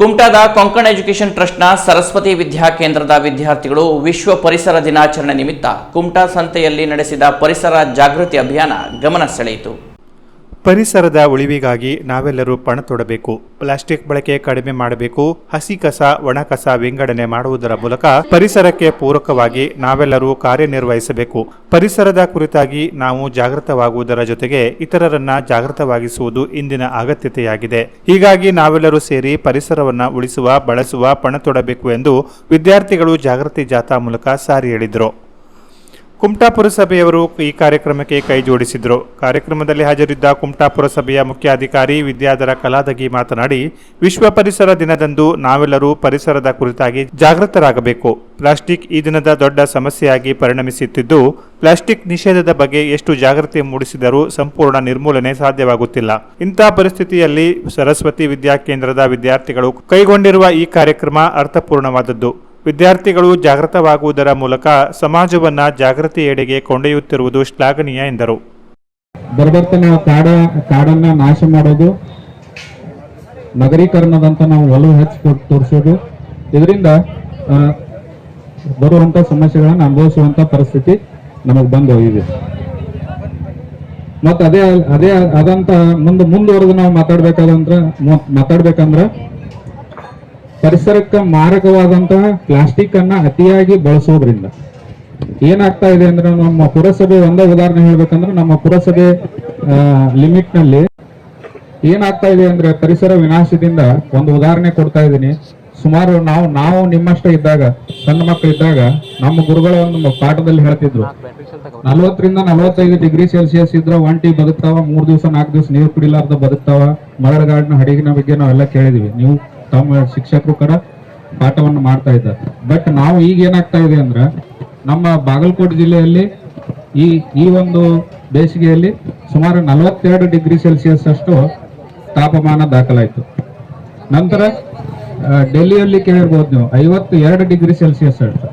ಕುಮಟಾದ Konkan education ಟ್ರಸ್ಟ್ನ ಸರಸ್ವತಿ ವಿದ್ಯಾ ಕೇಂದ್ರದ ವಿದ್ಯಾರ್ಥಿಗಳು ವಿಶ್ವ ಪರಿಸರ ದಿನಾಚರಣೆ ನಿಮಿತ್ತ ಕುಮಟಾ ಸಂತೆಯಲ್ಲಿ ನಡೆಸಿದ ಪರಿಸರ ಜಾಗೃತಿ ಅಭಿಯಾನ ಗಮನ ಸೆಳೆಯಿತು. ಪರಿಸರದ ಉಳಿವಿಗಾಗಿ ನಾವೆಲ್ಲರೂ ಪಣ ತೊಡಬೇಕು ಪ್ಲಾಸ್ಟಿಕ್ ಬಳಕೆ ಕಡಿಮೆ ಮಾಡಬೇಕು. ಹಸಿ ಕಸ, ಒಣ ಕಸ ವಿಂಗಡಣೆ ಮಾಡುವುದರ ಮೂಲಕ ಪರಿಸರಕ್ಕೆ ಪೂರಕವಾಗಿ ನಾವೆಲ್ಲರೂ ಕಾರ್ಯನಿರ್ವಹಿಸಬೇಕು. ಪರಿಸರದ ಕುರಿತಾಗಿ ನಾವು ಜಾಗೃತವಾಗುವುದರ ಜೊತೆಗೆ ಇತರರನ್ನ ಜಾಗೃತವಾಗಿಸುವುದು ಇಂದಿನ ಅಗತ್ಯತೆಯಾಗಿದೆ. ಹೀಗಾಗಿ ನಾವೆಲ್ಲರೂ ಸೇರಿ ಪರಿಸರವನ್ನ ಉಳಿಸುವ, ಬಳಸುವ ಪಣ ತೊಡಬೇಕು ಎಂದು ವಿದ್ಯಾರ್ಥಿಗಳು ಜಾಗೃತಿ ಜಾಥಾ ಮೂಲಕ ಸಾರಿ ಹೇಳಿದರು. ಕುಮಟಾ ಪುರಸಭೆಯವರು ಈ ಕಾರ್ಯಕ್ರಮಕ್ಕೆ ಕೈ ಜೋಡಿಸಿದರು. ಕಾರ್ಯಕ್ರಮದಲ್ಲಿ ಹಾಜರಿದ್ದ ಕುಮಟಾ ಪುರಸಭೆಯ ಮುಖ್ಯಾಧಿಕಾರಿ ವಿದ್ಯಾಧರ ಕಲಾದಗಿ ಮಾತನಾಡಿ, ವಿಶ್ವ ಪರಿಸರ ದಿನದಂದು ನಾವೆಲ್ಲರೂ ಪರಿಸರದ ಕುರಿತಾಗಿ ಜಾಗೃತರಾಗಬೇಕು. ಪ್ಲಾಸ್ಟಿಕ್ ಈ ದಿನದ ದೊಡ್ಡ ಸಮಸ್ಯೆಯಾಗಿ ಪರಿಣಮಿಸುತ್ತಿದ್ದು, ಪ್ಲಾಸ್ಟಿಕ್ ನಿಷೇಧದ ಬಗ್ಗೆ ಎಷ್ಟು ಜಾಗೃತಿ ಮೂಡಿಸಿದರೂ ಸಂಪೂರ್ಣ ನಿರ್ಮೂಲನೆ ಸಾಧ್ಯವಾಗುತ್ತಿಲ್ಲ. ಇಂಥ ಪರಿಸ್ಥಿತಿಯಲ್ಲಿ ಸರಸ್ವತಿ ವಿದ್ಯಾಕೇಂದ್ರದ ವಿದ್ಯಾರ್ಥಿಗಳು ಕೈಗೊಂಡಿರುವ ಈ ಕಾರ್ಯಕ್ರಮ ಅರ್ಥಪೂರ್ಣವಾದದ್ದು. ವಿದ್ಯಾರ್ಥಿಗಳು ಜಾಗೃತವಾಗುವುದರ ಮೂಲಕ ಸಮಾಜವನ್ನ ಜಾಗೃತಿಯೆಡೆಗೆ ಕೊಂಡೊಯ್ಯುತ್ತಿರುವುದು ಶ್ಲಾಘನೀಯ ಎಂದರು. ದುರ್ಬರ್ತನ ಕಾಡ, ಕಾಡನ್ನ ನಾಶ ಮಾಡೋದು, ನಗರೀಕರಣದಂತ ನಾವು ಒಲವು ಹೆಚ್ಚು ತೋರಿಸೋದು. ಇದರಿಂದ ಬರುವಂಥ ಸಮಸ್ಯೆಗಳನ್ನ ಅನುಭವಿಸುವಂತ ಪರಿಸ್ಥಿತಿ ನಮಗೆ ಬಂದು ಹೋಗಿದೆ. ಮತ್ತೆ ಅದೇ ಅದೇ ಅದಂತ ಮುಂದೆ, ಮುಂದುವರೆದು ನಾವು ಮಾತಾಡ್ಬೇಕಾದಂದ್ರೆ ಮಾತಾಡ್ಬೇಕಂದ್ರ ಪರಿಸರಕ್ಕೆ ಮಾರಕವಾದಂತಹ ಪ್ಲಾಸ್ಟಿಕ್ ಅನ್ನ ಅತಿಯಾಗಿ ಬಳಸೋದ್ರಿಂದ. ಏನಾಗ್ತಾ ಇದೆ ಅಂದ್ರೆ ನಮ್ಮ ಪುರಸಭೆ ಒಂದೇ ಉದಾಹರಣೆ ಹೇಳ್ಬೇಕಂದ್ರೆ ನಮ್ಮ ಪುರಸಭೆ ಲಿಮಿಟ್ನಲ್ಲಿ ಏನಾಗ್ತಾ ಇದೆ ಅಂದ್ರೆ ಪರಿಸರ ವಿನಾಶದಿಂದ ಒಂದು ಉದಾಹರಣೆ ಕೊಡ್ತಾ ಇದ್ದೀನಿ. ಸುಮಾರು ನಾವು ನಾವು ನಿಮ್ಮಷ್ಟೇ ಇದ್ದಾಗ, ಸಣ್ಣ ಮಕ್ಕಳು ಇದ್ದಾಗ ನಮ್ಮ ಗುರುಗಳ ಒಂದು ಪಾಠದಲ್ಲಿ ಹೇಳ್ತಿದ್ರು. ನಲವತ್ತರಿಂದ ನಲವತ್ತೈದು ಡಿಗ್ರಿ ಸೆಲ್ಸಿಯಸ್ ಇದ್ರೆ ಒಂಟಿ ಬದುಕ್ತಾವ, ಮೂರ್ ದಿವಸ ನಾಲ್ಕು ದಿವಸ ನೀರು ಕುಡಿಲಾರ್ದ ಬದುಕ್ತಾವ, ಮರಳಗಾಡಿನ ಹಡಗಿನ ಬಗ್ಗೆ ನಾವೆಲ್ಲ ಕೇಳಿದೀವಿ. ನೀವು ತಮ್ಮ ಶಿಕ್ಷಕರು ಕೂಡ ಪಾಠವನ್ನು ಮಾಡ್ತಾ ಇದ್ದಾರೆ. ಬಟ್ ನಾವು ಈಗ ಏನಾಗ್ತಾ ಇದೆ ಅಂದ್ರೆ, ನಮ್ಮ ಬಾಗಲಕೋಟೆ ಜಿಲ್ಲೆಯಲ್ಲಿ ಈ ಈ ಒಂದು ಬೇಸಿಗೆಯಲ್ಲಿ ಸುಮಾರು ನಲವತ್ತೆರಡು ಡಿಗ್ರಿ ಸೆಲ್ಸಿಯಸ್ ಅಷ್ಟು ತಾಪಮಾನ ದಾಖಲಾಯಿತು. ನಂತರ ಡೆಲ್ಲಿಯಲ್ಲಿ ಕೇಳಿರ್ಬೋದು ನೀವು ಐವತ್ತು ಎರಡು ಡಿಗ್ರಿ ಸೆಲ್ಸಿಯಸ್ ಅಂತ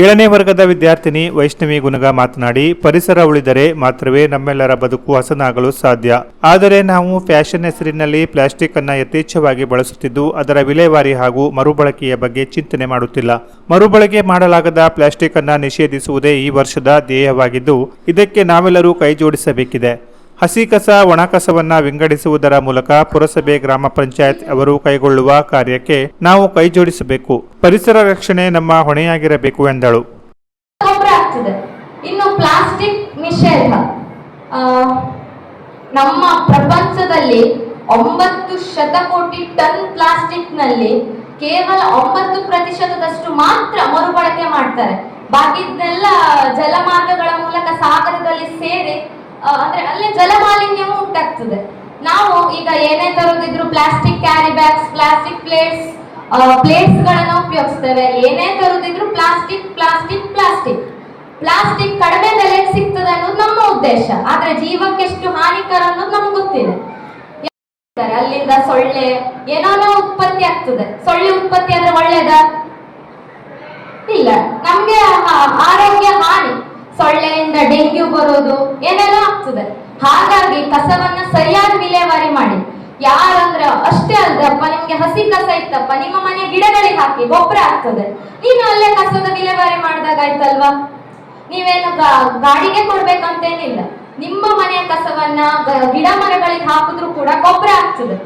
ಏಳನೇ ವರ್ಗದ ವಿದ್ಯಾರ್ಥಿನಿ ವೈಷ್ಣವಿ ಗುಣಗ ಮಾತನಾಡಿ, ಪರಿಸರ ಉಳಿದರೆ ಮಾತ್ರವೇ ನಮ್ಮೆಲ್ಲರ ಬದುಕು ಹಸನಾಗಲು ಸಾಧ್ಯ. ಆದರೆ ನಾವು ಫ್ಯಾಷನ್ ಹೆಸರಿನಲ್ಲಿ ಪ್ಲಾಸ್ಟಿಕ್ ಅನ್ನ ಯಥೇಚ್ಛವಾಗಿ ಬಳಸುತ್ತಿದ್ದು, ಅದರ ವಿಲೇವಾರಿ ಹಾಗೂ ಮರುಬಳಕೆಯ ಬಗ್ಗೆ ಚಿಂತನೆ ಮಾಡುತ್ತಿಲ್ಲ. ಮರುಬಳಕೆ ಮಾಡಲಾಗದ ಪ್ಲಾಸ್ಟಿಕ್ ಅನ್ನ ನಿಷೇಧಿಸುವುದೇ ಈ ವರ್ಷದ ಧ್ಯೇಯವಾಗಿದ್ದು, ಇದಕ್ಕೆ ನಾವೆಲ್ಲರೂ ಕೈ ಜೋಡಿಸಬೇಕಿದೆ ಹಸಿ ಕಸ ಒಣ ವಿಂಗಡಿಸುವುದರ ಮೂಲಕ ಪುರಸಭೆ ಗ್ರಾಮ ಪಂಚಾಯತ್ ಅವರು ಕೈಗೊಳ್ಳುವ ಕಾರ್ಯಕ್ಕೆ ನಾವು ಕೈಜೋಡಿಸಬೇಕು ಪರಿಸರ ರಕ್ಷಣೆ ನಮ್ಮ ಹೊಣೆಯಾಗಿರಬೇಕು ಎಂದಳು. ಇನ್ನು ಪ್ಲಾಸ್ಟಿಕ್ ನಿಷೇಧ. ನಮ್ಮ ಪ್ರಪಂಚದಲ್ಲಿ ಒಂಬತ್ತು ಶತಕೋಟಿ ಟನ್ ಪ್ಲಾಸ್ಟಿಕ್ನಲ್ಲಿ ಕೇವಲ ಒಂಬತ್ತು ಪ್ರತಿಶತದಷ್ಟು ಮಾತ್ರ ಮರುಬಳಕೆ ಮಾಡ್ತಾರೆ. ಬಾಕಿದ್ನೆಲ್ಲ ಜಲಮಾರ್ಗಗಳ ಮೂಲಕ ಸಾಗರದಲ್ಲಿ ಸೇರಿ ಅಂದ್ರೆ ಅಲ್ಲಿ ಜಲಮಾಲಿನ್ಯವೂ ಉಂಟಾಗ್ತದೆ ನಾವು ಈಗ ಏನೇ ತರೋದಿದ್ರು plastic carry bags plastic plates plates ಗಳನ್ನ ಉಪಯೋಗಿಸ್ತೇವೆ. ಏನೇ ತರೋದಿದ್ರು ಪ್ಲಾಸ್ಟಿಕ್ ಪ್ಲಾಸ್ಟಿಕ್ ಪ್ಲಾಸ್ಟಿಕ್ ಪ್ಲಾಸ್ಟಿಕ್ ಕಡಿಮೆ ಬೆಲೆಗೆ ಸಿಗ್ತದೆ ಅನ್ನೋದು ನಮ್ಮ ಉದ್ದೇಶ. ಆದ್ರೆ ಜೀವಕ್ಕೆ ಎಷ್ಟು ಹಾನಿಕರ ಅನ್ನೋದು ನಮ್ಗೆ ಗೊತ್ತಿದೆ ಅಲ್ಲಿಂದ ಸೊಳ್ಳೆ, ಏನೋ ಉತ್ಪತ್ತಿ ಆಗ್ತದೆ. ಸೊಳ್ಳೆ ಉತ್ಪತ್ತಿ ಆದ್ರೆ ಒಳ್ಳೇದ? ಇಲ್ಲ. ನಮ್ಗೆ ಆರೋಗ್ಯ ಹಾನಿ. ಸೊಳ್ಳೆಯಿಂದ ಡೆಂಗ್ಯೂ ಬರೋದು ಏನೆಲ್ಲ ಆಗ್ತದೆ. ಹಾಗಾಗಿ ಕಸವನ್ನ ಸರಿಯಾಗಿ ವಿಲೇವಾರಿ ಮಾಡಿ. ಯಾರಂದ್ರ ಅಷ್ಟೇ ಅಲ್ದಪ್ಪ, ನಿಮ್ಗೆ ಹಸಿ ಕಸ ಇತ್ತಪ್ಪ, ನಿಮ್ಮ ಮನೆ ಗಿಡಗಳಿಗೆ ಹಾಕಿ ಗೊಬ್ಬರ ಆಗ್ತದೆ. ನೀನು ಅಲ್ಲೇ ಕಸದ ವಿಲೇವಾರಿ ಮಾಡಿದಾಗ ಆಯ್ತಲ್ವಾ? ನೀವೇನು ಗಾಡಿಗೆ ಕೊಡ್ಬೇಕಂತೇನಿಲ್ಲ. ನಿಮ್ಮ ಮನೆಯ ಕಸವನ್ನ ಗಿಡ ಮರಗಳಿಗೆ ಹಾಕಿದ್ರು ಕೂಡ ಗೊಬ್ಬರ ಆಗ್ತದೆ.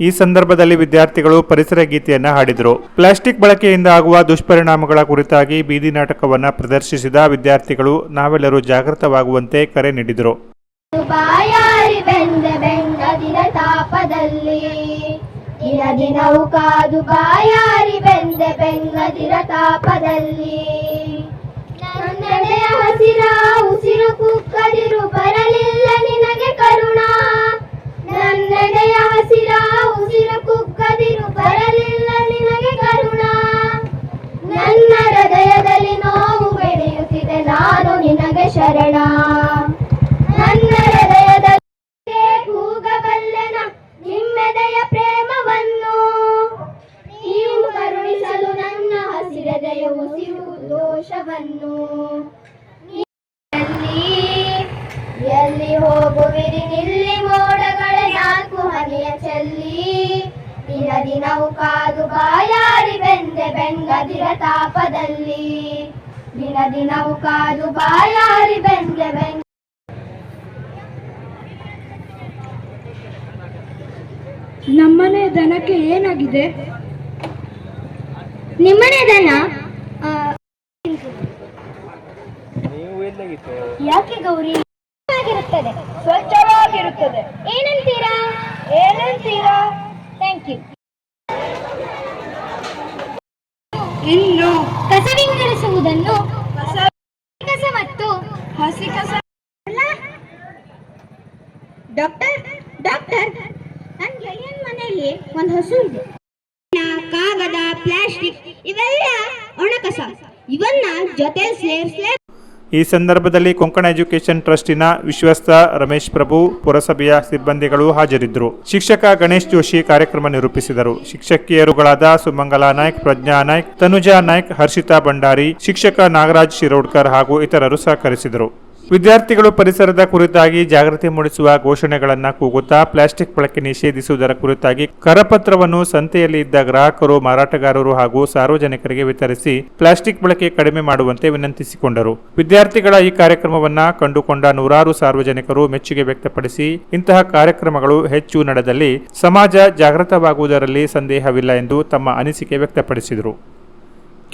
ಈ ಸಂದರ್ಭದಲ್ಲಿ ವಿದ್ಯಾರ್ಥಿಗಳು ಪರಿಸರ ಗೀತೆಯನ್ನ ಹಾಡಿದರು. ಪ್ಲಾಸ್ಟಿಕ್ ಬಳಕೆಯಿಂದ ಆಗುವ ದುಷ್ಪರಿಣಾಮಗಳ ಕುರಿತಾಗಿ ಬೀದಿ ನಾಟಕವನ್ನು ಪ್ರದರ್ಶಿಸಿದ ವಿದ್ಯಾರ್ಥಿಗಳು ನಾವೆಲ್ಲರೂ ಜಾಗೃತವಾಗುವಂತೆ ಕರೆ ನೀಡಿದರು. ದಿನ ದಿನವು ಕಾದು ಬಾಯಾರಿ ಬೆಂದ ತಾಪದಲ್ಲಿ. ಅದಿರ ತಾಪದಲ್ಲಿ ದಿನ ದಿನವು ಕಾದು ಬಾಯಾರಿ ಬೆಂಗೆ ಬೆಂಗೆ. ನಮ್ಮನೆ ದನಕ್ಕೆ ಏನಾಗಿದೆ? ನಿಮ್ಮನೆ ದನ? ಯಾಕೆ ಗೌರಿ? ಆಗಿರುತ್ತದೆ ಸ್ವಚ್ಛವಾಗಿರುತ್ತದೆ. ಏನಂತೀರಾ? ಏನಂತೀರಾ? ಥ್ಯಾಂಕ್ ಯು ಇನ್ನು ಕಸ ವಿಂಗಡಿಸುವುದನ್ನು ಕಸ ಮತ್ತು ಹಸಿ ಕಸ ಡಾಕ್ಟರ್ ಡಾಕ್ಟರ್ ನನ್ನ ಗೆಳೆಯನ ಮನೆಯಲ್ಲಿ ಕಾಗದ, ಪ್ಲಾಸ್ಟಿಕ್ ಇವೆಲ್ಲ ಒಣಕಸ. ಇವನ್ನ ಜೊತೆ ಸೇರಿಸಲೇ ಈ ಸಂದರ್ಭದಲ್ಲಿ ಕೊಂಕಣ ಎಜುಕೇಷನ್ ಟ್ರಸ್ಟಿನ ವಿಶ್ವಸ್ತ ರಮೇಶ್ ಪ್ರಭು, ಪುರಸಭೆಯ ಸಿಬ್ಬಂದಿಗಳು ಹಾಜರಿದ್ದರು. ಶಿಕ್ಷಕ ಗಣೇಶ್ ಜೋಶಿ ಕಾರ್ಯಕ್ರಮ ನಿರೂಪಿಸಿದರು. ಶಿಕ್ಷಕಿಯರುಗಳಾದ ಸುಮಂಗಲಾ ನಾಯ್ಕ್, ಪ್ರಜ್ಞಾ ನಾಯ್ಕ್, ತನುಜಾ ನಾಯ್ಕ್, ಹರ್ಷಿತಾ ಭಂಡಾರಿ, ಶಿಕ್ಷಕ ನಾಗರಾಜ್ ಶಿರೋಡ್ಕರ್ ಹಾಗೂ ಇತರರು ಸಹಕರಿಸಿದರು. ವಿದ್ಯಾರ್ಥಿಗಳು ಪರಿಸರದ ಕುರಿತಾಗಿ ಜಾಗೃತಿ ಮೂಡಿಸುವ ಘೋಷಣೆಗಳನ್ನು ಕೂಗುತ್ತಾ ಪ್ಲಾಸ್ಟಿಕ್ ಬಳಕೆ ನಿಷೇಧಿಸುವುದರ ಕುರಿತಾಗಿ ಕರಪತ್ರವನ್ನು ಸಂತೆಯಲ್ಲಿ ಇದ್ದ ಗ್ರಾಹಕರು, ಮಾರಾಟಗಾರರು ಹಾಗೂ ಸಾರ್ವಜನಿಕರಿಗೆ ವಿತರಿಸಿ ಪ್ಲಾಸ್ಟಿಕ್ ಬಳಕೆ ಕಡಿಮೆ ಮಾಡುವಂತೆ ವಿನಂತಿಸಿಕೊಂಡರು. ವಿದ್ಯಾರ್ಥಿಗಳ ಈ ಕಾರ್ಯಕ್ರಮವನ್ನು ಕಂಡುಕೊಂಡ ನೂರಾರು ಸಾರ್ವಜನಿಕರು ಮೆಚ್ಚುಗೆ ವ್ಯಕ್ತಪಡಿಸಿ, ಇಂತಹ ಕಾರ್ಯಕ್ರಮಗಳು ಹೆಚ್ಚು ನಡೆದಲ್ಲಿ ಸಮಾಜ ಜಾಗೃತವಾಗುವುದರಲ್ಲಿ ಸಂದೇಹವಿಲ್ಲ ಎಂದು ತಮ್ಮ ಅನಿಸಿಕೆ ವ್ಯಕ್ತಪಡಿಸಿದರು.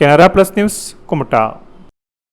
Canara plus news Kumta.